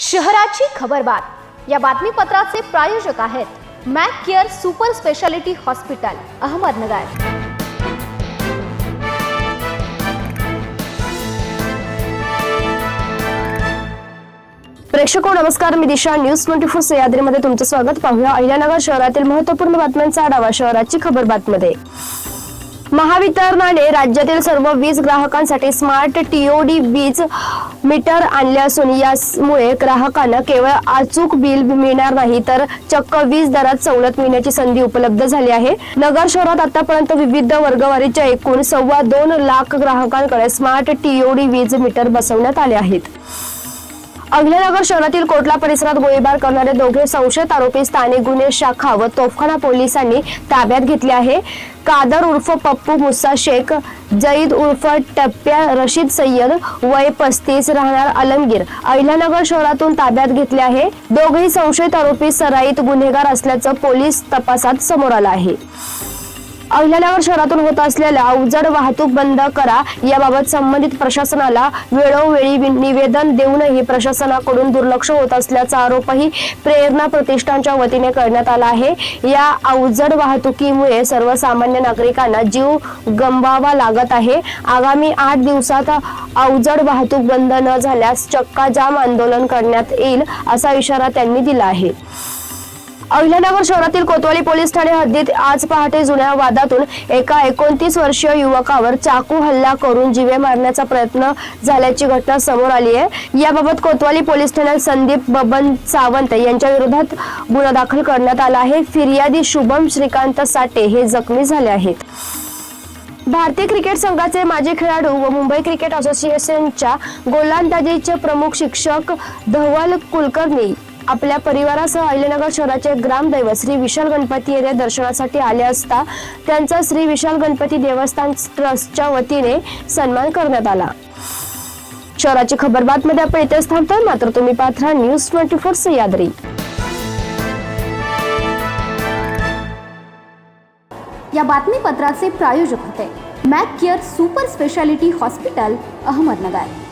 शहराची खबरबात या बातमीपत्राचे प्रायोजक आहेत Mac care super speciality hospital Ahmednagar. प्रेक्षको नमस्कार. मी दिशा. न्यूज ट्वेंटी फोर सह्याद्रीमध्ये तुमचं स्वागत. पाहूया अहिल्यानगर शहरातील महत्त्वपूर्ण बातम्यांचा आढावा शहराची खबर बातमध्ये. महावितरणाने राज्यातील सर्व वीज ग्राहकांसाठी स्मार्ट टीओडी वीज मीटर आणले असून यामुळे ग्राहकांना केवळ अचूक बिल मिळणार नाही तर चक्क वीज दरात सवलत मिळण्याची संधी उपलब्ध झाली आहे. नगर शहरात आतापर्यंत विविध वर्गवारीच्या एकूण सव्वा दोन लाख ग्राहकांकडे स्मार्ट टीओडी वीज मीटर बसवण्यात आले आहेत. अहिल्यानगर शहरातील कोटला परिसरात गोळीबार करणारे दोघे संशयित आरोपी स्थानिक गुन्हे शाखा व तोफखाना पोलिसांनी ताब्यात घेतले आहे. कादर उर्फ पप्पू मुसा शेख जईद उर्फ टप्प्या रशीद सय्यद वय पस्तीस राहणार अलमगीर अहिल्यानगर शहरातून ताब्यात घेतले आहे. दोघेही संशयित आरोपी सराईत गुन्हेगार असल्याचं पोलीस तपासात समोर आलं आहे. अहिल्यानगर शहरातून होत असलेल्या अवजड वाहतूक बंद करा याबाबत संबंधित प्रशासनाला वेळोवेळी निवेदन देऊनही प्रशासनाकडून दुर्लक्ष होत असल्याचा आरोपही प्रेरणा प्रतिष्ठानच्या वतीने करण्यात आला आहे. या अवजड वाहतुकीमुळे सर्वसामान्य नागरिकांना जीव गमवावा लागत आहे. आगामी आठ दिवसात अवजड वाहतूक बंद न झाल्यास चक्का जाम आंदोलन करण्यात येईल असा इशारा त्यांनी दिला आहे. अहिल्यानगर शहरातील कोतवाली पोलीस ठाणे हद्दीत आज पहाटे जुन्या वादातून एका एकोणतीस वर्षीय युवकावर चाकू हल्ला करून जीवे मारण्याचा प्रयत्न झाल्याची घटना समोर आली आहे. याबाबत कोतवाली पोलीस ठाण्यात संदीप बबन सावंत यांच्या विरोधात गुन्हा दाखल करण्यात आला आहे. फिर्यादी शुभम श्रीकांत साठे हे जखमी झाले आहेत. भारतीय क्रिकेट संघाचे माजी खेळाडू व मुंबई क्रिकेट असोसिएशनच्या गोलंदाजीचे प्रमुख शिक्षक धवल कुलकर्णी आपल्या परिवारासह अहिल्यानगर शहराचे ग्रामदैवत श्री विशाल गणपती येथे दर्शनासाठी आले असता त्यांचा श्री विशाल गणपती देवस्थान ट्रस्टच्या वतीने सन्मान करण्यात आला. शहराची खबर बातमध्ये आपण इथेच थांबतोय. मात्र तुम्ही पात्रा न्यूज ट्वेंटी फोर सह्याद्री या बातमीपत्राचे प्रायोजक होते. Mac care super speciality hospital Ahmednagar.